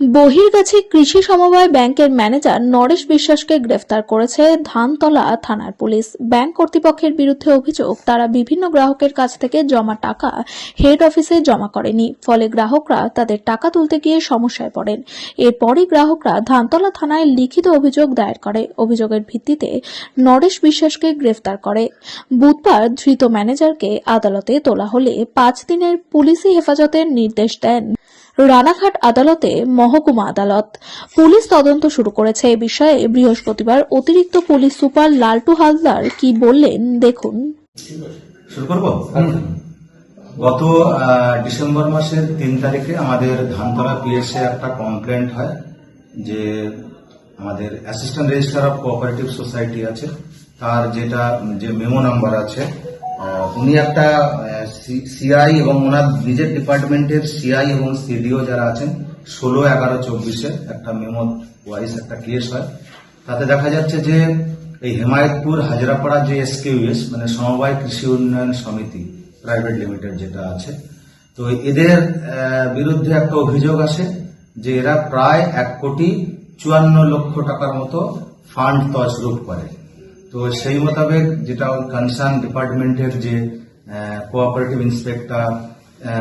বহির্গাছি কৃষি সমবায় ব্যাংকের ম্যানেজার নরেশ বিশ্বাসকে গ্রেফতার করেছে ধানতলা থানার পুলিশ। ব্যাংক কর্তৃপক্ষের বিরুদ্ধে অভিযোগ, তারা বিভিন্ন গ্রাহকের কাছ থেকে জমা টাকা হেড অফিসে জমা করেনি। ফলে গ্রাহকরা তাদের টাকা তুলতে গিয়ে সমস্যায় পড়েন। এরপরই গ্রাহকরা ধানতলা থানায় লিখিত অভিযোগ দায়ের করে। অভিযোগের ভিত্তিতে নরেশ বিশ্বাসকে গ্রেফতার করে। বুধবার ধৃত ম্যানেজারকে আদালতে তোলা হলে পাঁচ দিনের পুলিশি হেফাজতের নির্দেশ দেন। রানাঘাট আদালতে মহকুমা আদালত। পুলিশ তদন্ত শুরু করেছে এ বিষয়ে বৃহস্পতিবার অতিরিক্ত পুলিশ সুপার লালটু হালদার কি বললেন দেখুন। গত ডিসেম্বর মাসের তিন তারিখে আমাদের ধানতলা পিএসএ একটা কমপ্লেন্ট হয় যে আমাদের assistant registrar of cooperative society আছে। তার যেটা, যে মেমো নাম্বার আছে উনি একটা সিআই এবং ওনার নিজের ডিপার্টমেন্টের সিআই এবং সিডিও যারা আছেন, ষোলো, এগারো, চব্বিশে একটা মেমো ওয়াইজ একটা কেস হয়। তাতে দেখা যাচ্ছে যে এই হেমায়তপুর, হাজরাপাড়া যে এসকেইউএস মানে সমবায় কৃষি উন্নয়ন সমিতি, প্রাইভেট লিমিটেড যেটা আছে, তো এদের বিরুদ্ধে একটা অভিযোগ আসে যে এরা প্রায় এক কোটি চুয়ান্ন লক্ষ টাকার মতো ফান্ড তছরূপ করে। তো সেই মোতাবেক যেটা কনসার্ন ডিপার্টমেন্টের যে cooperative inspector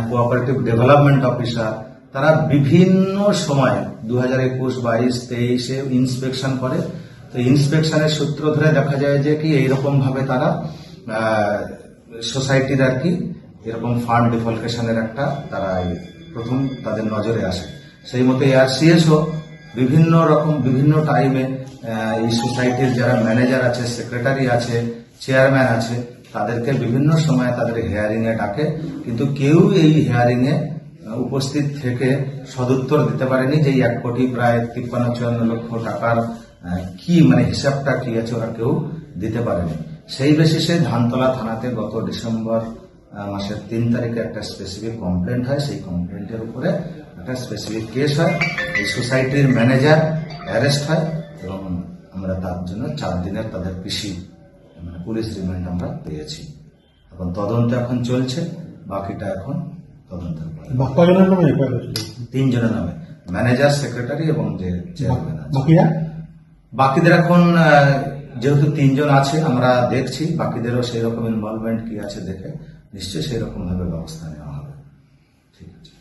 cooperative development officer তারা বিভিন্ন সময় দু হাজার একুশ, বাইশ, তেইশে ইন্সপেকশন করে। তো ইন্সপেকশনের সূত্র ধরে দেখা যায় যে কি এইরকম ভাবে তারা সোসাইটির আর কি এরকম ফান্ড ডিফলকেশনের একটা তারা প্রথম তাদের নজরে আসে। সেই মতো এআরসিএসও বিভিন্ন রকম, বিভিন্ন টাইমে এই সোসাইটির যারা ম্যানেজার আছে সেক্রেটারি আছে চেয়ারম্যান আছে, তাদেরকে বিভিন্ন সময় তাদের হেয়ারিং এ ডাকে। কিন্তু কেউ এই হেয়ারিং এ উপস্থিত থেকে সদুত্তর দিতে পারেনি যে এক কোটি প্রায় তিপ্পান্ন, চুয়ান্ন লক্ষ টাকার কি মানে হিসাবটা কি আছে ওরা কেউ দিতে পারেনি। সেই বেসিসে ধানতলা থানাতে গত ডিসেম্বর মাসের তিন তারিখে একটা স্পেসিফিক কমপ্লেন্ট হয়। সেই কমপ্লেন্টের উপরে একটা স্পেসিফিক কেস হয় এই সোসাইটির ম্যানেজার অ্যারেস্ট হয় এবং আমরা তার জন্য চার দিনের তাদের কৃষি মানে পুলিশ রিমান্ড আমরা পেয়েছি। এখন তদন্ত এখন চলছে বাকিটা এখন নামে তিনজনের নামে ম্যানেজার সেক্রেটারি এবং যে চেয়ারম্যান বাকিরা? বাকিদের এখন যেহেতু তিনজন আছে আমরা দেখছি বাকিদেরও সেই রকম ইনভলভমেন্ট কি আছে দেখে নিশ্চয়ই সেই রকম ভাবে ব্যবস্থা নেওয়া হবে। ঠিক আছে।